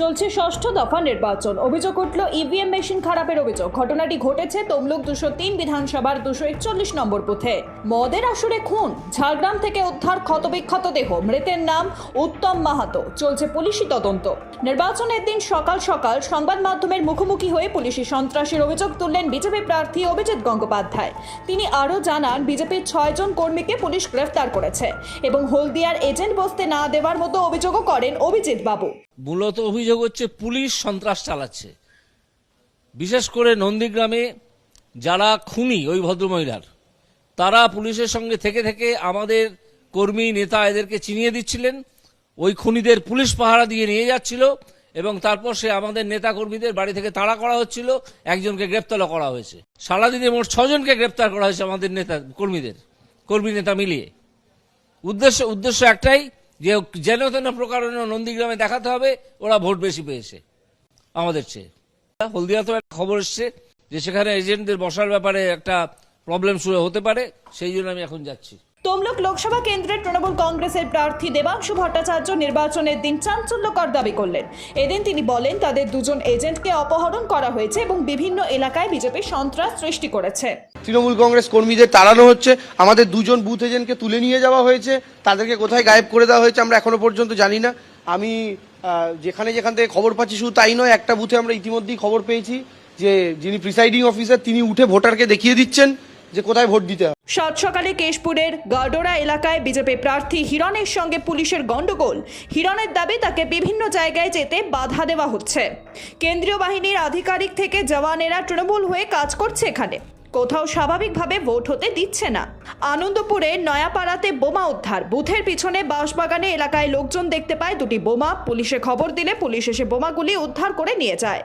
চলছে ষষ্ঠ দফা নির্বাচন। অভিযোগ উঠল ইভিএম মেশিন খারাপের অভিযোগ। ঘটনাটি ঘটেছে তমলুক দুশো তিন বিধানসভার দুশো একচল্লিশ নম্বর বুথে। মদের আসরে খুন, ঝাড়গ্রাম থেকে উদ্ধার ক্ষতবিক্ষত দেহ, মৃতের নাম উত্তম মাহাতো। চলছে পুলিশি তদন্ত। নির্বাচনের দিন সকাল সকাল সংবাদ মাধ্যমের মুখোমুখি হয়ে পুলিশি সন্ত্রাসের অভিযোগ তুললেন বিজেপি প্রার্থী অভিজিৎ গঙ্গোপাধ্যায়। তিনি আরও জানান, বিজেপির ছয়জন কর্মীকে পুলিশ গ্রেফতার করেছে এবং হলদিয়ার এজেন্ট বসতে না দেওয়ার মতো অভিযোগও করেন অভিজিৎ বাবু। মূলত অভিযোগ হচ্ছে পুলিশ সন্ত্রাস চালাচ্ছে। বিশেষ করে নন্দীগ্রামে যারা খুনি ওই ভদ্রমহিলার, তারা পুলিশের সঙ্গে থেকে থেকে আমাদের কর্মী নেতা এদেরকে চিনিয়ে দিচ্ছিলেন। ওই খুনিদের পুলিশ পাহারা দিয়ে নিয়ে যাচ্ছিল এবং তারপর সে আমাদের নেতা কর্মীদের বাড়ি থেকে তাড়া করা হচ্ছিল, একজনকে গ্রেপ্তারও করা হয়েছে। সারাদিনে মোট ছজনকে গ্রেপ্তার করা হয়েছে আমাদের নেতা কর্মীদের, কর্মী নেতা মিলিয়ে। উদ্দেশ্য উদ্দেশ্য একটাই যে যেন তেন প্রকারণ নন্দীগ্রামে দেখাতে হবে, ওরা ভোট বেশি পেয়েছে, আমাদের চেয়ে। হলদিয়াতে একটা খবর এসছে যে সেখানে এজেন্টদের বসার ব্যাপারে একটা প্রবলেম শুরু হতে পারে, সেই জন্য আমি এখন যাচ্ছি। তমলুক লোকসভা কেন্দ্রের তৃণমূল কংগ্রেসের প্রার্থী দেবাংশু ভট্টাচার্য নির্বাচনের দিন চাঞ্চল্যকর দাবি করলেন। এদিন তিনি বলেন, তাদের দুজন এজেন্টকে অপহরণ করা হয়েছে এবং বিভিন্ন এলাকায় বিজেপি সন্ত্রাস সৃষ্টি করেছে। তৃণমূল কংগ্রেস কর্মীদের তাড়ানো হচ্ছে। আমাদের দুজন বুথ এজেন্টকে তুলে নিয়ে যাওয়া হয়েছে। তাদেরকে কোথায় গায়েব করে দেওয়া হয়েছে আমরা এখনও পর্যন্ত জানি না। আমি যেখানে যেখান থেকে খবর পাচ্ছি শুধু তাই নয়, একটা বুথে আমরা ইতিমধ্যেই খবর পেয়েছি যে যিনি প্রিসাইডিং অফিসার, তিনি উঠে ভোটারকে দেখিয়ে দিচ্ছেন। যে কোথায় ভোট দিতে হবে। সাত সকালে কেশপুরের গাডোরা এলাকায় বিজেপি প্রার্থী হিরণের সঙ্গে পুলিশের গন্ডগোল হিরণের দাবি, তাকে বিভিন্ন জায়গায় যেতে বাধা দেওয়া হচ্ছে। কেন্দ্রীয় বাহিনীর আধিকারিক থেকে জওয়ানেরা তৃণমূল হয়ে কাজ করছে এখানে। কোথাও স্বাভাবিকভাবে ভোট হতে দিচ্ছে না। আনন্দপুরে নয়াপাড়াতে বোমা উদ্ধার। বুথের পিছনে বাঁশবাগানে এলাকায় লোকজন দেখতে পায় দুটি বোমা। পুলিশে খবর দিলে পুলিশ এসে বোমাগুলি উদ্ধার করে নিয়ে যায়।